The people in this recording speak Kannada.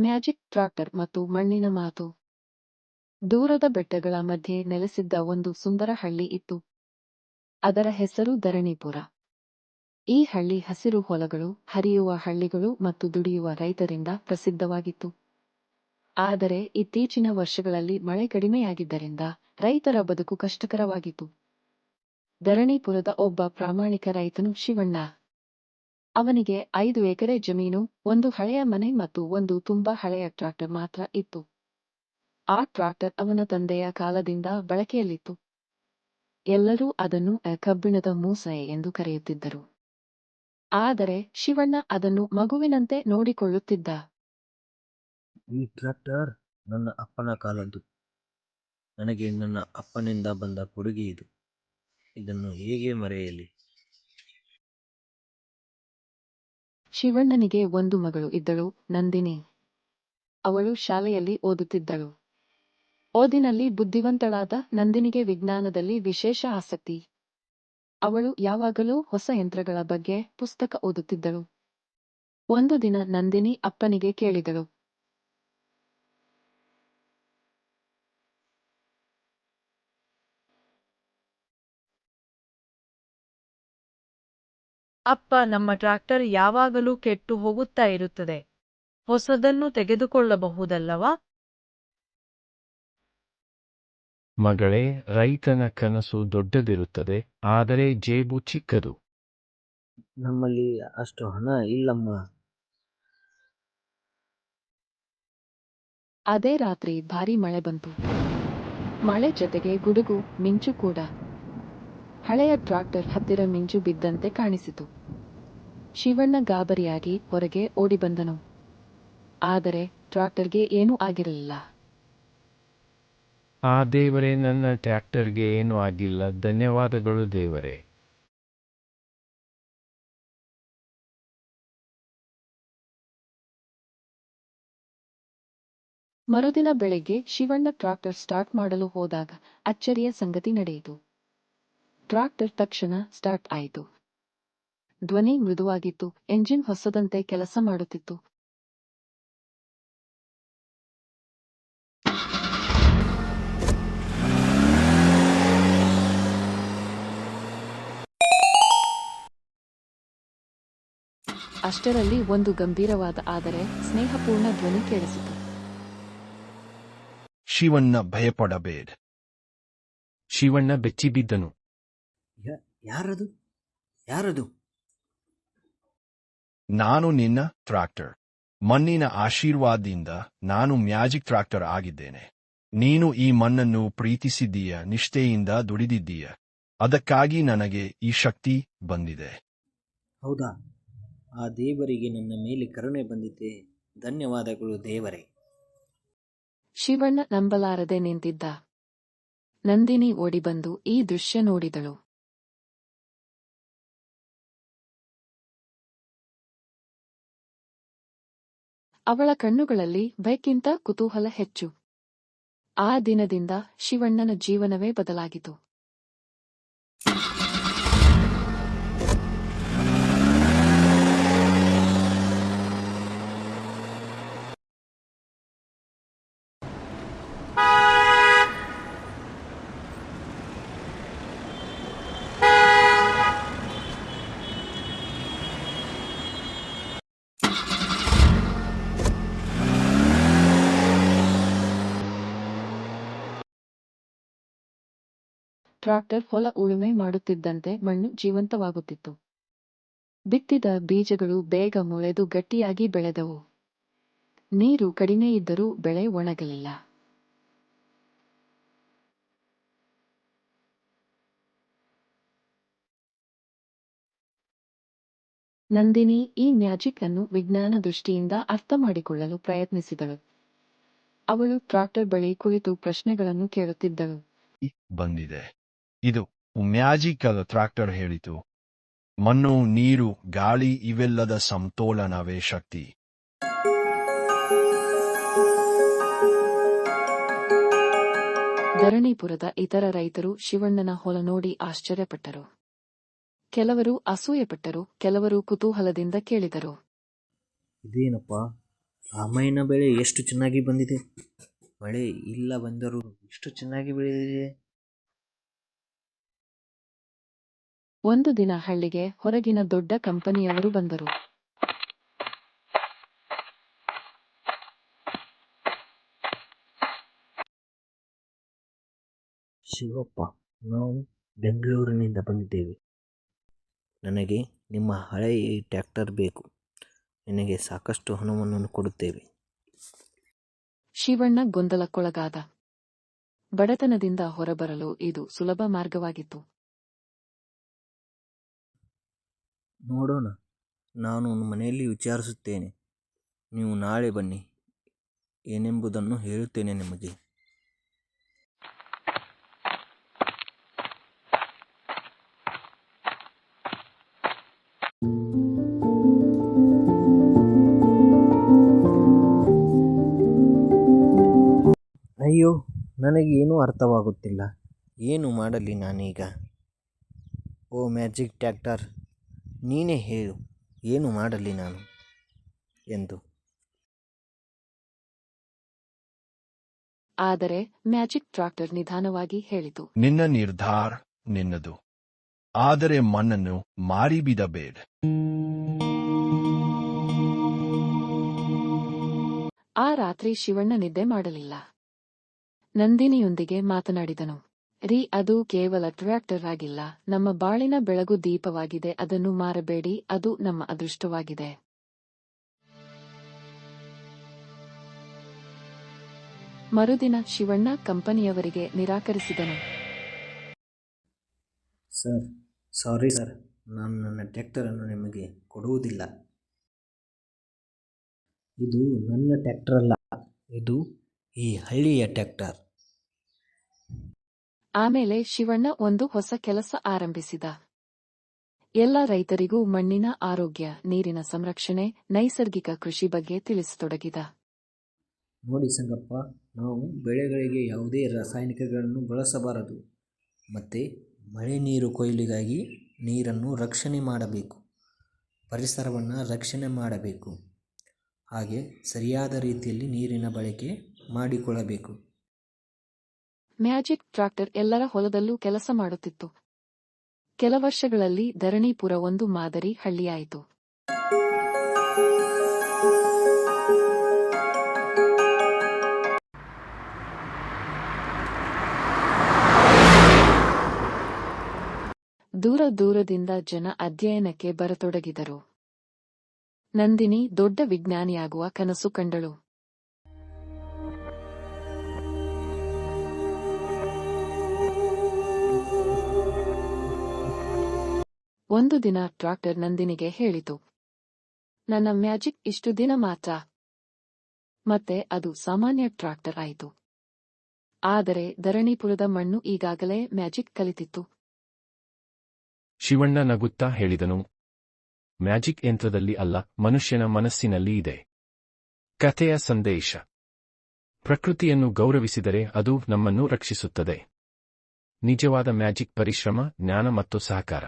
ಮ್ಯಾಜಿಕ್ ಟ್ರಾಕ್ಟರ್ ಮತ್ತು ಮಣ್ಣಿನ ಮಾತು. ದೂರದ ಬೆಟ್ಟಗಳ ಮಧ್ಯೆ ನೆಲೆಸಿದ್ದ ಒಂದು ಸುಂದರ ಹಳ್ಳಿ ಇತ್ತು. ಅದರ ಹೆಸರು ಧರಣಿಪುರ. ಈ ಹಳ್ಳಿ ಹಸಿರು ಹೊಲಗಳು, ಹರಿಯುವ ಹಳ್ಳಿಗಳು ಮತ್ತು ದುಡಿಯುವ ರೈತರಿಂದ ಪ್ರಸಿದ್ಧವಾಗಿತ್ತು. ಆದರೆ ಇತ್ತೀಚಿನ ವರ್ಷಗಳಲ್ಲಿ ಮಳೆ ಕಡಿಮೆಯಾಗಿದ್ದರಿಂದ ರೈತರ ಬದುಕು ಕಷ್ಟಕರವಾಗಿತ್ತು. ಧರಣಿಪುರದ ಒಬ್ಬ ಪ್ರಾಮಾಣಿಕ ರೈತನು ಶಿವಣ್ಣ. ಅವನಿಗೆ ಐದು ಎಕರೆ ಜಮೀನು ಒಂದು ಹಳೆಯ ಮನೆ ಮತ್ತು ಒಂದು ತುಂಬಾ ಹಳೆಯ ಟ್ರಾಕ್ಟರ್ ಮಾತ್ರ ಇತ್ತು. ಆ ಟ್ರಾಕ್ಟರ್ ಅವನ ತಂದೆಯ ಕಾಲದಿಂದ ಬಳಕೆಯಲ್ಲಿತ್ತು. ಎಲ್ಲರೂ ಅದನ್ನು "ಅ, ಕಬ್ಬಿಣದ ಮೂಸೆ ಎಂದು ಕರೆಯುತ್ತಿದ್ದರು. ಆದರೆ ಶಿವಣ್ಣ ಅದನ್ನು ಮಗುವಿನಂತೆ ನೋಡಿಕೊಳ್ಳುತ್ತಿದ್ದ. ಈ ಟ್ರಾಕ್ಟರ್ ನನ್ನ ಅಪ್ಪನ ಕಾಲದ್ದು. ನನಗೆ ನನ್ನ ಅಪ್ಪನಿಂದ ಬಂದ ಕೊಡುಗೆ ಇದು. ಇದನ್ನು ಹೇಗೆ ಮರೆಯಲಿ? ಶಿವಣ್ಣನಿಗೆ ಒಂದು ಮಗಳು ಇದ್ದಳು ನಂದಿನಿ. ಅವಳು ಶಾಲೆಯಲ್ಲಿ ಓದುತ್ತಿದ್ದಳು. ಓದಿನಲ್ಲಿ ಬುದ್ಧಿವಂತಳಾದ ನಂದಿನಿಗೆ ವಿಜ್ಞಾನದಲ್ಲಿ ವಿಶೇಷ ಆಸಕ್ತಿ. ಅವಳು ಯಾವಾಗಲೂ ಹೊಸ ಯಂತ್ರಗಳ ಬಗ್ಗೆ ಪುಸ್ತಕ ಓದುತ್ತಿದ್ದಳು. ಒಂದು ದಿನ ನಂದಿನಿ ಅಪ್ಪನಿಗೆ ಕೇಳಿದಳು. ಅಪ್ಪ ನಮ್ಮ ಟ್ರಾಕ್ಟರ್ ಯಾವಾಗಲೂ ಕೆಟ್ಟು ಹೋಗುತ್ತಾ ಇರುತ್ತದೆ. ಹೊಸದನ್ನು ತೆಗೆದುಕೊಳ್ಳಬಹುದಲ್ಲವಾ? ಮಗಳೇ ರೈತನ ಕನಸು ದೊಡ್ಡದಿರುತ್ತದೆ ಆದರೆ ಜೇಬು ಚಿಕ್ಕದು. ನಮ್ಮಲ್ಲಿ ಅಷ್ಟು ಹಣ ಇಲ್ಲಮ್ಮ. ಅದೇ ರಾತ್ರಿ ಭಾರಿ ಮಳೆ ಬಂತು. ಮಳೆ ಜೊತೆಗೆ ಗುಡುಗು ಮಿಂಚು ಕೂಡ. ಹಳೆಯ ಟ್ರಾಕ್ಟರ್ ಹತ್ತಿರ ಮಿಂಚು ಬಿದ್ದಂತೆ ಕಾಣಿಸಿತು. ಶಿವಣ್ಣ ಗಾಬರಿಯಾಗಿ ಹೊರಗೆ ಓಡಿ ಬಂದನು. ಆದರೆ ಟ್ರಾಕ್ಟರ್ಗೆ ಏನೂ ಆಗಿರಲಿಲ್ಲ. ಆ ದೇವರೇ ನನ್ನ ಟ್ರ್ಯಾಕ್ಟರ್ಗೆ ಏನೂ ಆಗಿಲ್ಲ. ಧನ್ಯವಾದಗಳು ದೇವರೇ. ಮರುದಿನ ಬೆಳಿಗ್ಗೆ ಶಿವಣ್ಣ ಟ್ರಾಕ್ಟರ್ ಸ್ಟಾರ್ಟ್ ಮಾಡಲು ಹೋದಾಗ ಅಚ್ಚರಿಯ ಸಂಗತಿ ನಡೆಯಿತು. ಟ್ರಾಕ್ಟರ್ ತಕ್ಷಣ ಸ್ಟಾರ್ಟ್ ಆಯಿತು. ಧ್ವನಿ ಮೃದುವಾಗಿತ್ತು, ಎಂಜಿನ್ ಹೊಸದಂತೆ ಕೆಲಸ ಮಾಡುತ್ತಿತ್ತು. ಅಷ್ಟರಲ್ಲಿ ಒಂದು ಗಂಭೀರವಾದ ಆದರೆ ಸ್ನೇಹಪೂರ್ಣ ಧ್ವನಿ ಕೇಳಿಸಿತು. ಶಿವಣ್ಣ ಭಯಪಡಬೇಡ. ಶಿವಣ್ಣ ಬೆಚ್ಚಿಬಿದ್ದನು. ಯಾರದು? ಯಾರದು? ನಾನು ನಿನ್ನ ಟ್ರಾಕ್ಟರ್ ಮಣ್ಣಿನ ಆಶೀರ್ವಾದದಿಂದ ನಾನು ಮ್ಯಾಜಿಕ್ ಟ್ರಾಕ್ಟರ್ ಆಗಿದ್ದೇನೆ. ನೀನು ಈ ಮಣ್ಣನ್ನು ಪ್ರೀತಿಸಿದ್ದೀಯ ನಿಷ್ಠೆಯಿಂದ ದುಡಿದಿದ್ದೀಯ. ಅದಕ್ಕಾಗಿ ನನಗೆ ಈ ಶಕ್ತಿ ಬಂದಿದೆ. ಹೌದಾ? ಆ ದೇವರಿಗೆ ನನ್ನ ಮೇಲೆ ಕರುಣೆ ಬಂದಿದೆ. ಧನ್ಯವಾದಗಳು ದೇವರೇ. ಶಿವಣ್ಣ ನಂಬಲಾರದೆ ನಿಂತಿದ್ದ. ನಂದಿನಿ ಓಡಿಬಂದು ಈ ದೃಶ್ಯ ನೋಡಿದಳು. ಅವಳ ಕಣ್ಣುಗಳಲ್ಲಿ ಭಯಕ್ಕಿಂತ ಕುತೂಹಲ ಹೆಚ್ಚು. ಆ ದಿನದಿಂದ ಶಿವಣ್ಣನ ಜೀವನವೇ ಬದಲಾಗಿತು ಟ್ರಾಕ್ಟರ್ ಹೊಲ ಉಳುಮೆ ಮಾಡುತ್ತಿದ್ದಂತೆ ಮಣ್ಣು ಜೀವಂತವಾಗುತ್ತಿತ್ತು. ಬಿತ್ತಿದ ಬೀಜಗಳು ಬೇಗ ಮೊಳೆದು ಗಟ್ಟಿಯಾಗಿ ಬೆಳೆದವು. ನೀರು ಕಡಿಮೆ ಇದ್ದರೂ ಬೆಳೆ ಒಣಗಲಿಲ್ಲ. ನಂದಿನಿ ಈ ಮ್ಯಾಜಿಕ್ ಅನ್ನು ವಿಜ್ಞಾನ ದೃಷ್ಟಿಯಿಂದ ಅರ್ಥ ಮಾಡಿಕೊಳ್ಳಲು ಪ್ರಯತ್ನಿಸಿದಳು. ಅವಳು ಟ್ರಾಕ್ಟರ್ ಬಳಿ ಕುಳಿತು ಪ್ರಶ್ನೆಗಳನ್ನು ಕೇಳುತ್ತಿದ್ದಳು. ಬಂದಿದೆ. ಇದು ಮ್ಯಾಜಿಕಲ್ ಟ್ರಾಕ್ಟರ್ ಹೇಳಿತು. ಮಣ್ಣು ನೀರು ಗಾಳಿ ಇವೆಲ್ಲದ ಸಮತೋಲನವೇ ಶಕ್ತಿ. ಧರಣಿಪುರದ ಇತರ ರೈತರು ಶಿವಣ್ಣನ ಹೊಲ ನೋಡಿ ಆಶ್ಚರ್ಯಪಟ್ಟರು. ಕೆಲವರು ಅಸೂಯೆಪಟ್ಟರು ಕೆಲವರು ಕುತೂಹಲದಿಂದ ಕೇಳಿದರು. ಇದೇನಪ್ಪ? ರಾಮಾಯಣ ಬೆಳೆ ಎಷ್ಟು ಚೆನ್ನಾಗಿ ಬಂದಿದೆ? ಮಳೆ ಇಲ್ಲ ಬಂದರೂ ಎಷ್ಟು ಚೆನ್ನಾಗಿ ಬೆಳೆದಿದೆ? ಒಂದು ದಿನ ಹಳ್ಳಿಗೆ ಹೊರಗಿನ ದೊಡ್ಡ ಕಂಪನಿಯವರು ಬಂದರು. ಶಿವಪ್ಪ ನಾವು ಬೆಂಗಳೂರಿನಿಂದ ಬಂದಿದ್ದೇವೆ. ನನಗೆ ನಿಮ್ಮ ಹಳೆಯ ಟ್ರ್ಯಾಕ್ಟರ್ ಬೇಕು. ನಿನಗೆ ಸಾಕಷ್ಟು ಹಣವನ್ನು ಕೊಡುತ್ತೇವೆ. ಶಿವಣ್ಣ ಗೊಂದಲಕ್ಕೊಳಗಾದ. ಬಡತನದಿಂದ ಹೊರಬರಲು ಇದು ಸುಲಭ ಮಾರ್ಗವಾಗಿತ್ತು. ನೋಡೋಣ. ನಾನು ಮನೆಯಲ್ಲಿ ವಿಚಾರಿಸುತ್ತೇನೆ. ನೀವು ನಾಳೆ ಬನ್ನಿ. ಏನೆಂಬುದನ್ನು ಹೇಳುತ್ತೇನೆ ನಿಮಗೆ. ಅಯ್ಯೋ ನನಗೇನೂ ಅರ್ಥವಾಗುತ್ತಿಲ್ಲ. ಏನು ಮಾಡಲಿ ನಾನೀಗ? ಓ ಮ್ಯಾಜಿಕ್ ಟ್ರ್ಯಾಕ್ಟರ್ ನೀನೇ ಹೇಳು ಏನು ಮಾಡಲಿ ನಾನು? ಎಂದು. ಆದರೆ ಮ್ಯಾಜಿಕ್ ಟ್ರಾಕ್ಟರ್ ನಿಧಾನವಾಗಿ ಹೇಳಿತು. ನಿನ್ನ ನಿರ್ಧಾರ ನಿನ್ನದು. ಆದರೆ ಮಣ್ಣನ್ನು ಮಾರಿಬಿಡಬೇಡ. ಆ ರಾತ್ರಿ ಶಿವಣ್ಣ ನಿದ್ದೆ ಮಾಡಲಿಲ್ಲ. ನಂದಿನಿಯೊಂದಿಗೆ ಮಾತನಾಡಿದನು. ರೀ, ಅದು ಕೇವಲ ಟ್ರ್ಯಾಕ್ಟರ್ ಆಗಿಲ್ಲ. ನಮ್ಮ ಬಾಳಿನ ಬೆಳಗು ದೀಪವಾಗಿದೆ. ಅದನ್ನು ಮಾರಬೇಡಿ. ಅದು ನಮ್ಮ ಅದೃಷ್ಟವಾಗಿದೆ. ಮರುದಿನ ಶಿವಣ್ಣ ಕಂಪನಿಯವರಿಗೆ ನಿರಾಕರಿಸಿದನು. Sir, sorry sir. ನಾನು ನನ್ನ ಟ್ರ್ಯಾಕ್ಟರನ್ನು ನಿಮಗೆ ಕೊಡುವುದಿಲ್ಲ. ಇದು ನನ್ನ ಟ್ಯಾಕ್ಟರ್ ಅಲ್ಲ. ಇದು ಈ ಹಳ್ಳಿಯ ಟ್ರ್ಯಾಕ್ಟರ್. ಆಮೇಲೆ ಶಿವಣ್ಣ ಒಂದು ಹೊಸ ಕೆಲಸ ಆರಂಭಿಸಿದ. ಎಲ್ಲ ರೈತರಿಗೂ ಮಣ್ಣಿನ ಆರೋಗ್ಯ, ನೀರಿನ ಸಂರಕ್ಷಣೆ, ನೈಸರ್ಗಿಕ ಕೃಷಿ ಬಗ್ಗೆ ತಿಳಿಸತೊಡಗಿದ. ನೋಡಿ ಸಂಗಪ್ಪ, ನಾವು ಬೆಳೆಗಳಿಗೆ ಯಾವುದೇ ರಾಸಾಯನಿಕಗಳನ್ನು ಬಳಸಬಾರದು. ಮತ್ತು ಮಳೆ ನೀರು ಕೊಯ್ಲಿಗಾಗಿ ನೀರನ್ನು ರಕ್ಷಣೆ ಮಾಡಬೇಕು. ಪರಿಸರವನ್ನು ರಕ್ಷಣೆ ಮಾಡಬೇಕು. ಹಾಗೆ ಸರಿಯಾದ ರೀತಿಯಲ್ಲಿ ನೀರಿನ ಬಳಕೆ ಮಾಡಿಕೊಳ್ಳಬೇಕು. ಮ್ಯಾಜಿಕ್ ಟ್ರಾಕ್ಟರ್ ಎಲ್ಲರ ಹೊಲದಲ್ಲೂ ಕೆಲಸ ಮಾಡುತ್ತಿತ್ತು. ಕೆಲ ವರ್ಷಗಳಲ್ಲಿ ಧರಣಿಪುರ ಒಂದು ಮಾದರಿ ಹಳ್ಳಿಯಾಯಿತು. ದೂರ ದೂರದಿಂದ ಜನ ಅಧ್ಯಯನಕ್ಕೆ ಬರತೊಡಗಿದರು. ನಂದಿನಿ ದೊಡ್ಡ ವಿಜ್ಞಾನಿಯಾಗುವ ಕನಸು ಕಂಡಳು. ಒಂದು ದಿನ ಟ್ರಾಕ್ಟರ್ ನಂದಿನಿಗೆ ಹೇಳಿತು. ನನ್ನ ಮ್ಯಾಜಿಕ್ ಇಷ್ಟು ದಿನ ಮಾತ್ರ. ಮತ್ತೆ ಅದು ಸಾಮಾನ್ಯ ಟ್ರಾಕ್ಟರ್ ಆಯಿತು. ಆದರೆ ಧರಣಿಪುರದ ಮಣ್ಣು ಈಗಾಗಲೇ ಮ್ಯಾಜಿಕ್ ಕಲಿತಿತ್ತು. ಶಿವಣ್ಣ ನಗುತ್ತಾ ಹೇಳಿದನು. ಮ್ಯಾಜಿಕ್ ಯಂತ್ರದಲ್ಲಿ ಅಲ್ಲ, ಮನುಷ್ಯನ ಮನಸ್ಸಿನಲ್ಲಿ ಇದೆ. ಕಥೆಯ ಸಂದೇಶ. ಪ್ರಕೃತಿಯನ್ನು ಗೌರವಿಸಿದರೆ ಅದು ನಮ್ಮನ್ನು ರಕ್ಷಿಸುತ್ತದೆ. ನಿಜವಾದ ಮ್ಯಾಜಿಕ್ ಪರಿಶ್ರಮ, ಜ್ಞಾನ ಮತ್ತು ಸಹಕಾರ.